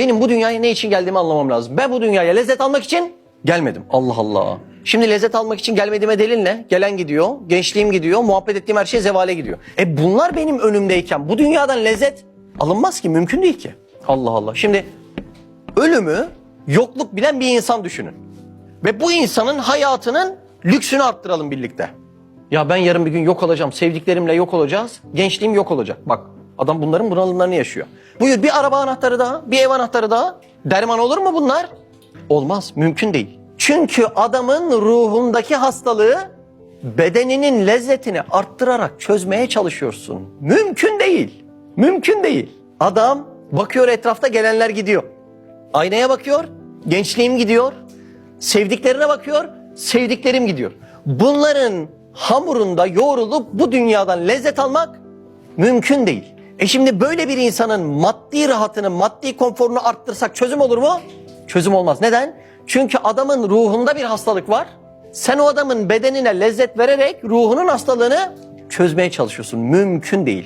Benim bu dünyaya ne için geldiğimi anlamam lazım. Ben bu dünyaya lezzet almak için gelmedim. Allah Allah. Şimdi lezzet almak için gelmediğime delil ne? Gelen gidiyor, gençliğim gidiyor, muhabbet ettiğim her şey zevale gidiyor. E bunlar benim önümdeyken bu dünyadan lezzet alınmaz ki, mümkün değil ki. Allah Allah. Şimdi ölümü yokluk bilen bir insan düşünün. Ve bu insanın hayatının lüksünü arttıralım birlikte. Ya ben yarın bir gün yok olacağım, sevdiklerimle yok olacağız, gençliğim yok olacak. Bak adam bunların bunalımlarını yaşıyor. Buyur bir araba anahtarı daha, bir ev anahtarı daha. Derman olur mu bunlar? Olmaz, mümkün değil. Çünkü adamın ruhundaki hastalığı bedeninin lezzetini arttırarak çözmeye çalışıyorsun. Mümkün değil. Mümkün değil. Adam bakıyor etrafta gelenler gidiyor. Aynaya bakıyor, gençliğim gidiyor. Sevdiklerine bakıyor, sevdiklerim gidiyor. Bunların hamurunda yoğrulup bu dünyadan lezzet almak mümkün değil. E şimdi böyle bir insanın maddi rahatını, maddi konforunu arttırsak çözüm olur mu? Çözüm olmaz. Neden? Çünkü adamın ruhunda bir hastalık var. Sen o adamın bedenine lezzet vererek ruhunun hastalığını çözmeye çalışıyorsun. Mümkün değil.